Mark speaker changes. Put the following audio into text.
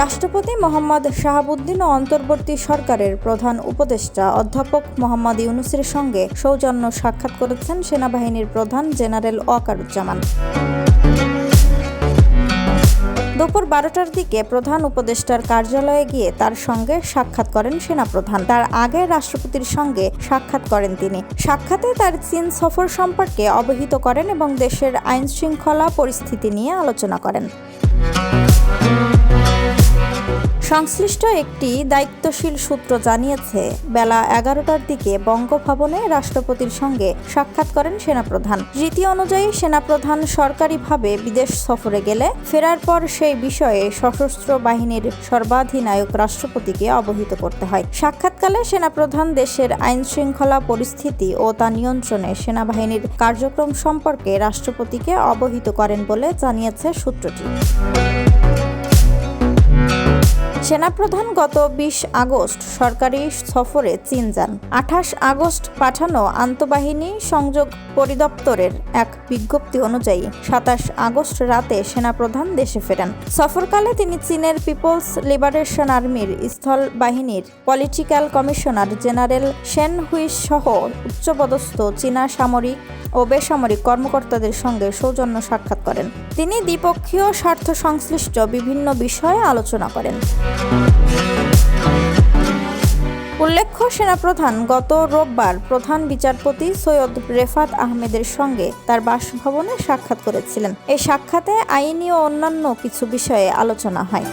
Speaker 1: রাষ্ট্রপতি মোহাম্মদ শাহাবুদ্দিন ও অন্তর্বর্তী সরকারের প্রধান উপদেষ্টা অধ্যাপক মোহাম্মদ ইউনুসের সঙ্গে সৌজন্য সাক্ষাৎ করেছেন সেনাবাহিনীর প্রধান জেনারেল ওয়াকারুজ্জামান। দুপুর বারোটার দিকে প্রধান উপদেষ্টার কার্যালয়ে গিয়ে তার সঙ্গে সাক্ষাৎ করেন সেনাপ্রধান। তার আগে রাষ্ট্রপতির সঙ্গে সাক্ষাৎ করেন তিনি। সাক্ষাতে তার চীন সফর সম্পর্কে অবহিত করেন এবং দেশের আইন শৃঙ্খলা পরিস্থিতি নিয়ে আলোচনা করেন। সংশ্লিষ্ট একটি দায়িত্বশীল সূত্র জানিয়েছে, বেলা এগারোটার দিকে বঙ্গভবনে রাষ্ট্রপতির সঙ্গে সাক্ষাৎ করেন সেনাপ্রধান। রীতি অনুযায়ী সেনাপ্রধান সরকারিভাবে বিদেশ সফরে গেলে ফেরার পর সেই বিষয়ে সশস্ত্র বাহিনীর সর্বাধিনায়ক রাষ্ট্রপতিকে অবহিত করতে হয়। সাক্ষাৎকালে সেনাপ্রধান দেশের আইন শৃঙ্খলা পরিস্থিতি ও তা নিয়ন্ত্রণে সেনাবাহিনীর কার্যক্রম সম্পর্কে রাষ্ট্রপতিকে অবহিত করেন বলে জানিয়েছে সূত্রটি। সেনাপ্রধান গত বিশ আগস্ট সরকারি সফরে চীন যান। আঠাশ আগস্ট পাঠানো আন্তঃবাহিনী সংযোগ পরিদপ্তরের এক বিজ্ঞপ্তি অনুযায়ী সাতাশ আগস্ট রাতে সেনাপ্রধান দেশে ফেরেন। সফরকালে তিনি চীনের পিপলস লিবারেশন আর্মির স্থল বাহিনীর পলিটিক্যাল কমিশনার জেনারেল শেন হুইস সহ উচ্চপদস্থ চীনা সামরিক ও বেসামরিক কর্মকর্তাদের সঙ্গে সৌজন্য সাক্ষাৎ করেন। তিনি দ্বিপক্ষীয় স্বার্থ সংশ্লিষ্ট বিভিন্ন বিষয়ে আলোচনা করেন। উল্লেখ্য, সেনাপ্রধান গত রোববার প্রধান বিচারপতি সৈয়দ রেফাত আহমেদের সঙ্গে তার বাসভবনে সাক্ষাৎ করেছিলেন। এই সাক্ষাতে আইনি ও অন্যান্য কিছু বিষয়ে আলোচনা হয়।